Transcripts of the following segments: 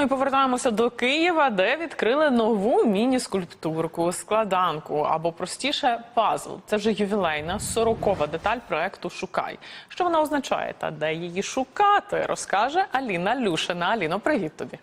Ну і повертаємося до Києва, де відкрили нову міні-скульптурку, складанку або простіше пазл. Це вже ювілейна сорокова деталь проекту Шукай. Що вона означає та де її шукати, розкаже Аліна Люшина. Аліно, привіт тобі.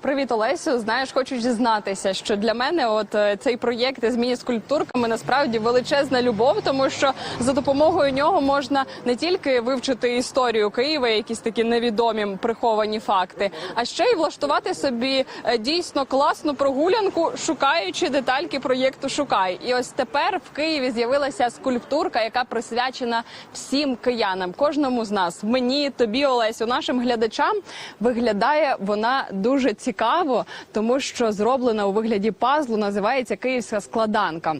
Привіт, Олесю. Знаєш, хочу дізнатися, що для мене от е, цей проєкт із міні-скульптурками насправді величезна любов, тому що за допомогою нього можна не тільки вивчити історію Києва, якісь такі невідомі приховані факти, а ще й влаштувати собі е, дійсно класну прогулянку, шукаючи детальки проєкту Шукай. І ось тепер в Києві з'явилася скульптурка, яка присвячена всім киянам, кожному з нас. Мені, тобі, Олесю, нашим глядачам виглядає вона дуже цікаво, тому що зроблена у вигляді пазлу, називається Київська складанка.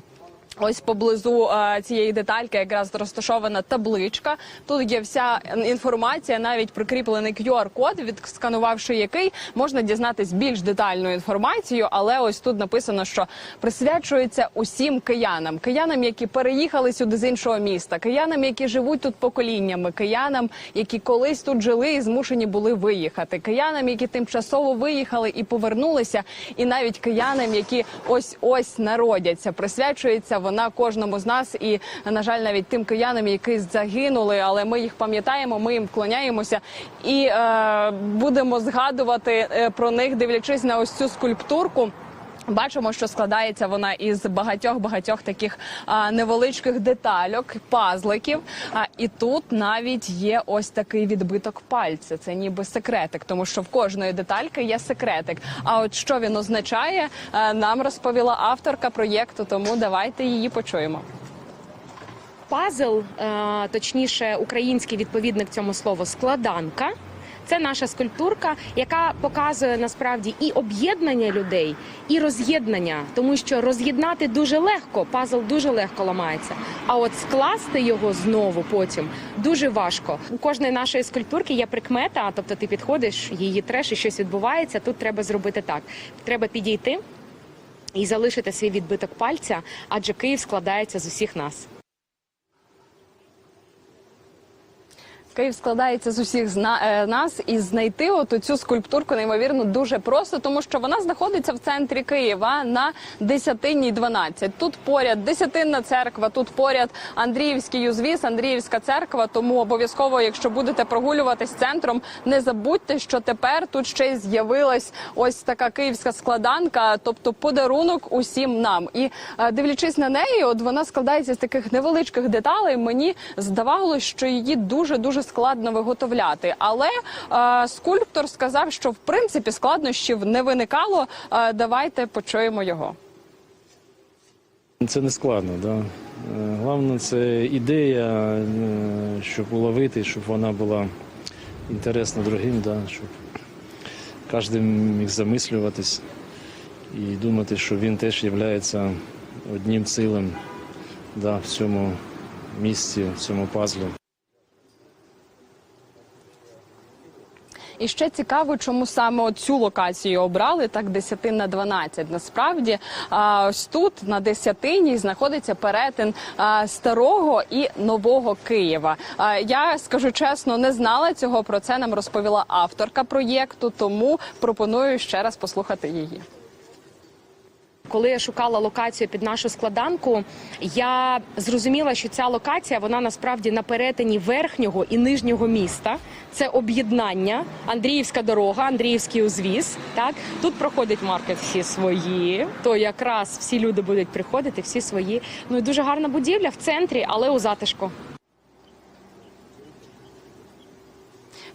Ось поблизу е, цієї детальки якраз розташована табличка. Тут є вся інформація, навіть прикріплений QR-код, відсканувавши який можна дізнатись більш детальну інформацію. Але ось тут написано, що присвячується усім киянам, киянам, які переїхали сюди з іншого міста, киянам, які живуть тут поколіннями, киянам, які колись тут жили і змушені були виїхати, киянам, які тимчасово виїхали і повернулися, і навіть киянам, які ось ось народяться, присвячується вона кожному з нас, і на жаль, навіть тим киянам, які загинули, але ми їх пам'ятаємо, ми їм вклоняємося і е, будемо згадувати е, про них, дивлячись на ось цю скульптурку. Бачимо, що складається вона із багатьох багатьох таких а, невеличких детальок, пазликів. А і тут навіть є ось такий відбиток пальця. Це ніби секретик, тому що в кожної детальки є секретик. А от що він означає, е, нам розповіла авторка проєкту. Тому давайте її почуємо. Пазл, е, точніше, український відповідник цьому слову складанка. Це наша скульптурка, яка показує насправді і об'єднання людей, і роз'єднання, тому що роз'єднати дуже легко, пазл дуже легко ламається. А от скласти його знову потім дуже важко. У кожної нашої скульптурки є прикмета, тобто ти підходиш, її треш і щось відбувається. Тут треба зробити так: треба підійти і залишити свій відбиток пальця, адже Київ складається з усіх нас. Київ складається з усіх е, нас, і знайти от цю скульптурку неймовірно дуже просто, тому що вона знаходиться в центрі Києва на Десятинній 12. Тут поряд Десятинна церква, тут поряд Андріївський узвіз, Андріївська церква. Тому обов'язково, якщо будете прогулюватись центром, не забудьте, що тепер тут ще й з'явилась ось така київська складанка, тобто подарунок усім нам. І е, дивлячись на неї, от вона складається з таких невеличких деталей. Мені здавалось, що її дуже дуже складно виготовляти. Але е, скульптор сказав, що в принципі складнощів не виникало. Е, давайте почуємо його. Це не складно, да. Е, Головне це ідея, е, щоб уловити, щоб вона була інтересна другим, да, щоб кожен міг замислюватись і думати, що він теж є одним цілим да, в цьому місці, в цьому пазлі. І ще цікаво, чому саме цю локацію обрали так десятин на 12. Насправді ось тут на десятині знаходиться перетин старого і нового Києва. Я скажу чесно, не знала цього. Про це нам розповіла авторка проєкту, тому пропоную ще раз послухати її. Коли я шукала локацію під нашу складанку, я зрозуміла, що ця локація вона насправді на перетині верхнього і нижнього міста. Це об'єднання, Андріївська дорога, Андріївський узвіз. Так тут проходить маркет всі свої. То якраз всі люди будуть приходити, всі свої. Ну і дуже гарна будівля в центрі, але у затишку.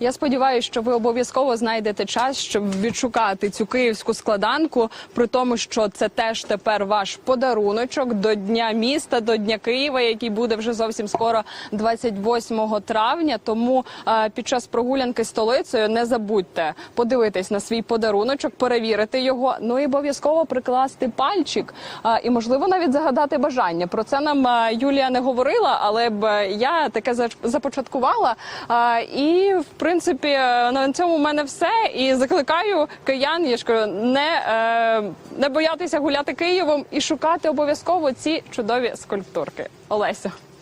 Я сподіваюся, що ви обов'язково знайдете час, щоб відшукати цю київську складанку, при тому, що це теж тепер ваш подаруночок до Дня міста, до Дня Києва, який буде вже зовсім скоро, 28 травня. Тому е, під час прогулянки столицею не забудьте подивитись на свій подаруночок, перевірити його. Ну і обов'язково прикласти пальчик е, і, можливо, навіть загадати бажання. Про це нам е, Юлія не говорила, але б е, я таке започаткувала. Е, і в принципі е, на цьому в мене все. І закликаю киян, я кажу, не, е, не боятися гуляти Києвом і шукати обов'язково ці чудові скульптурки. Олеся.